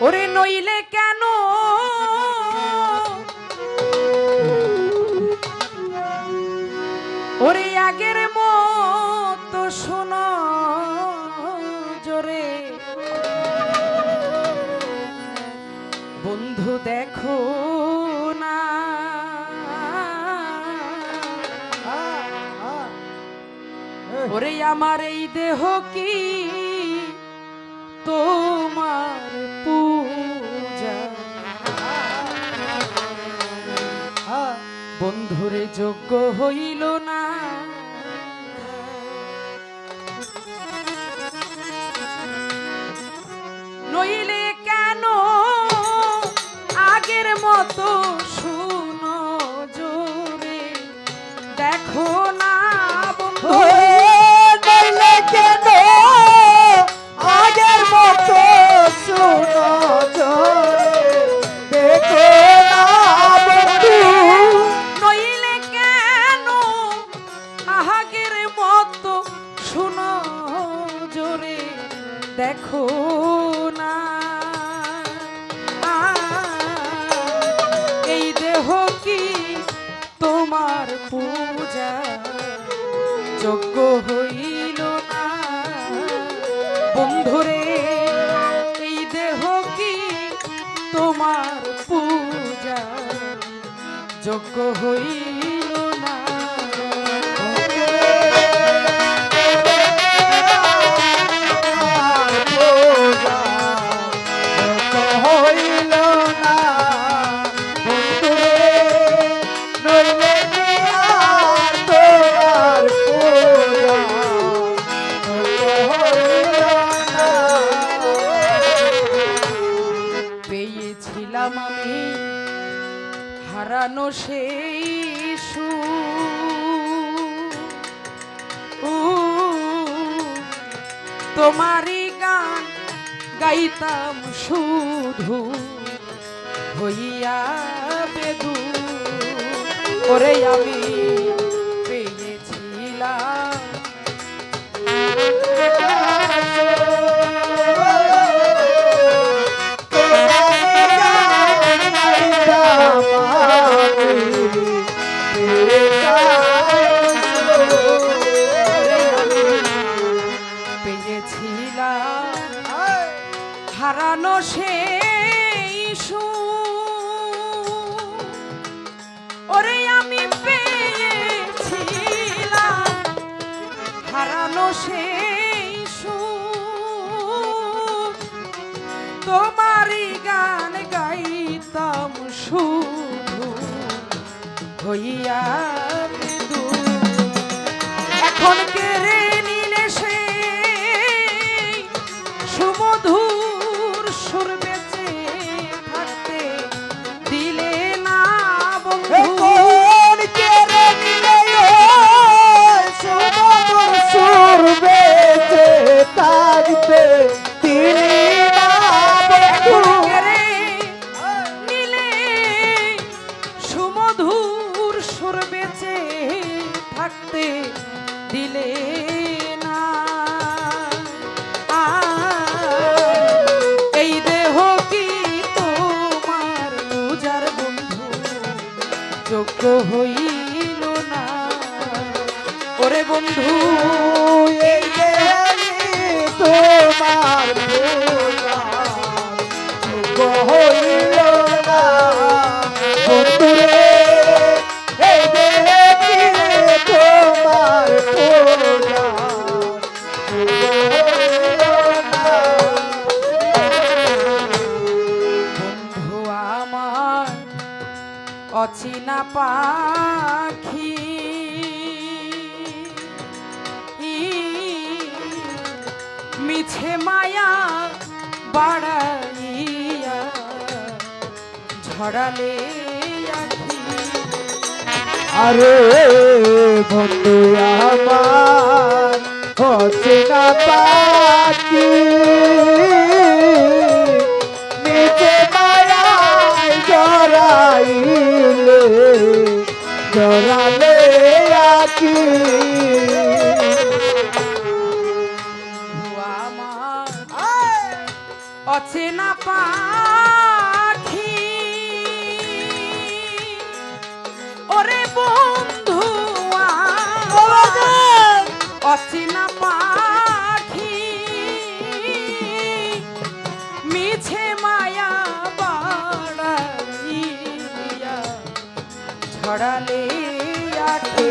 ওরে নইলে কেন? ওরে আগের মতো শোন জোরে। বন্ধু দেখো না। হ্যাঁ, হ্যাঁ। ওরে আমার এই দেহ কি যোগ্য হইল না। নইলে কেন আগের মতো যোগ্য হই সেই সু তোমারই গান গাইতাম শুধু হইয়া বেদু। করে আমি তোমারই গান গাইতাম শুধু হইয়া এখন কে পাখি। মিছে মায়া বাড়াইয়া ঝড়ালে আরে বন্ধু আমার অচেনা পাখি। ওরে বন্ধু অচেনা পাখি। মিছে মায়া বাড়াইয়া ছড়ালে আঠে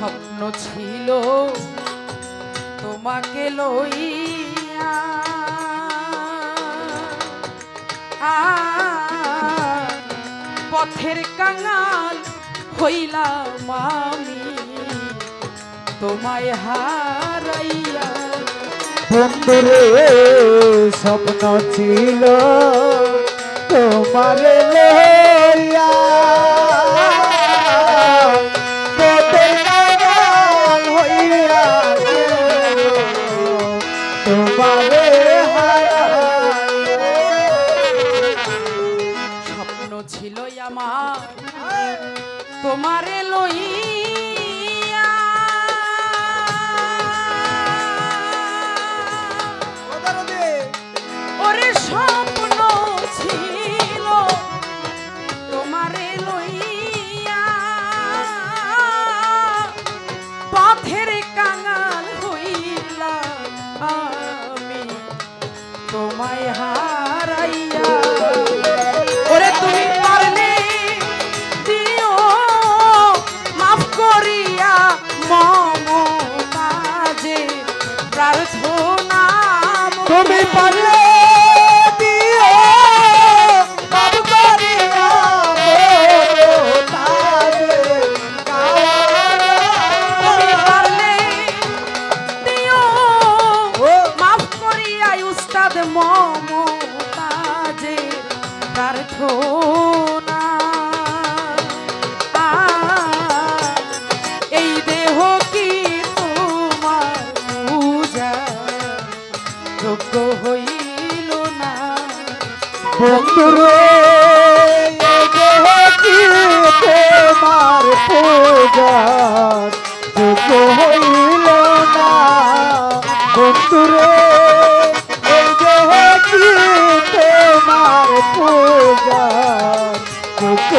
স্বপ্ন ছিল তোমাকে লইয়া। পথের কাঙাল হইলাম আমি তোমায় হারাইয়া। বন্ধুরে স্বপ্ন ছিল তোমার তোমারে লই মা বন্ধুর তোমার পূজার যোগ্য হইল না। বন্ধুর তোমার পূজার যোগ্য